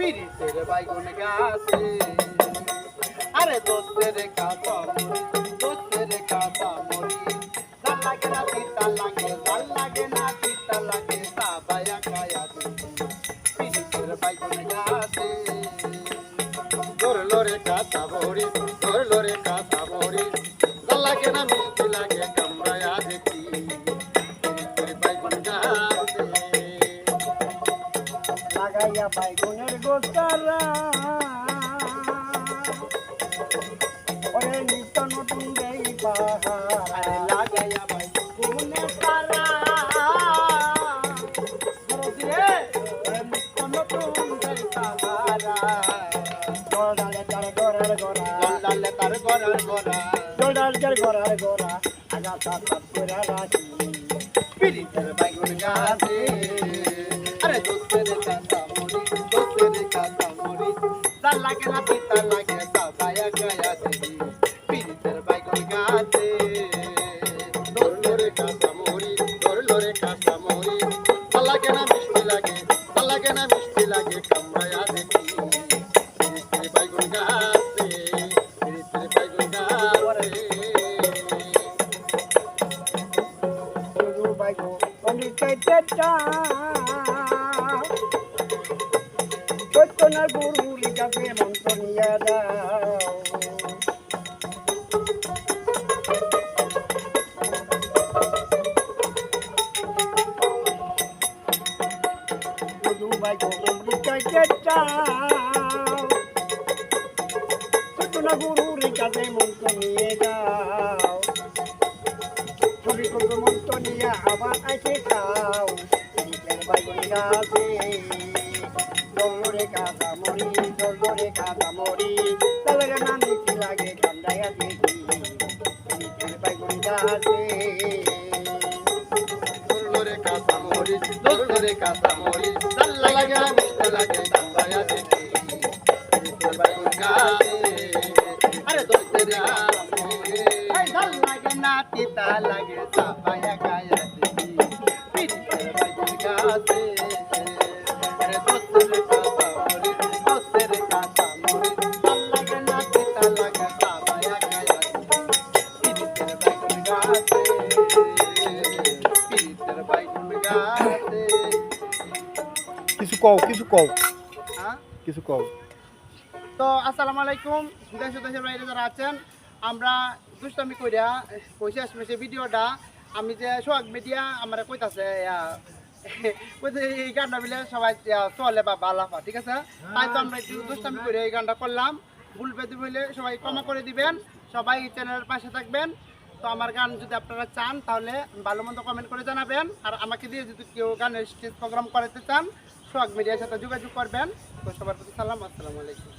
পিরিতের বাইগুন গাছে। আরে দোস্তের কাঁচা মরি দোস্তের কাঁচা মরি জাল লাগে না তিতা লাগে জাল লাগে না তিতা লাগে সাবায়া কায়া পিরিতের বাইগুন গাছে। ধরলো রে কাঁচা মরি ধরলো রে কাঁচা মরি জাল লাগে না মিষ্টি লাগে কামড়ায়া লাগাইয়া বাইগুনের গোচারা ওরে নিত্য নতুন দেই পাহাড় লাগাইয়া ভাই গুনে তারা। নিত্য নতুন দেই পাহাড়। গড়ালে তার গড়ার গড়া গন্ডালে তার গড়ার গড়া। গড়াল যার গড়ার গড়া আগা সাত করে রাখি। পিরিতের বাইগুন গাছে। তার লাগে না, পিতা লাগে সাবায়া গায়া দেবি পিরিতের বাইগুন গাছে ধরলো রে কাঁচা মরি ধরলো রে কাঁচা মরি তার লাগে না, মিষ্টি লাগে তার লাগে না, মিষ্টি লাগে, কামড়ায়া দেখি পিরিতের বাইগুন গাছে, পিরিতের বাইগুন গাছে। গুরু বাইগো অনিতে চা সত্যনার গুরু লিখাতে মন্ত্র নিয়ে দাও। গুরু বাইগো অনিতে চা সত্যনার গুরু লিখাতে মন্ত্র নিয়ে দাও। ছবি করব মন্ত্র নিয়ে আবার আসে খাও গাছে দৌড়ে কাঁচা মরি দৌড়ে কাঁচা মরি। তাহলে না দেখি লাগে কান্দায়া দেখি বাইগুন গাছে। দোলরে কাঁচা মরিচ দোলরে কাঁচা মরিচ জাল লাগে মিষ্টি লাগে কামড়ায়া দেখি বাইগুন গাছে। আরে দোস্তের আমরে এই জাল লাগে না তিতা লাগে সাবায়া গায়া দেখি পিরিতের বাইগুন গাছে। আরে দোস্তের কিছু কও কিছু কও। হ্যাঁ? কিছু কও। তো আসসালামু আলাইকুম। দেশ দেশের বাইরে যারা আছেন আমরা দুষ্টামি কইরা পয়সা আসবে ভিডিওটা। আমি যে সোহাগ মিডিয়া আমার কইতাছে এই গানটা সবাই চলে বা বালাফা ঠিক আছে? তাই তো আমরা একটু দুষ্টামি করে এই গানটা করলাম। ভুল পেতে বলে সবাই ক্ষমা করে দিবেন। সবাই চ্যানেলের পাশে থাকবেন। তো আমার গান যদি আপনারা চান, তাহলে ভালো মন্দ কমেন্ট করে জানাবেন। আর আমাকে দিয়ে যদি কেউ গানের স্টেজ প্রোগ্রাম করাতে চান, সোহাগ মিডিয়ার সাথে যোগাযোগ করবেন। তো সবার প্রতি সালাম, আসসালামু আলাইকুম।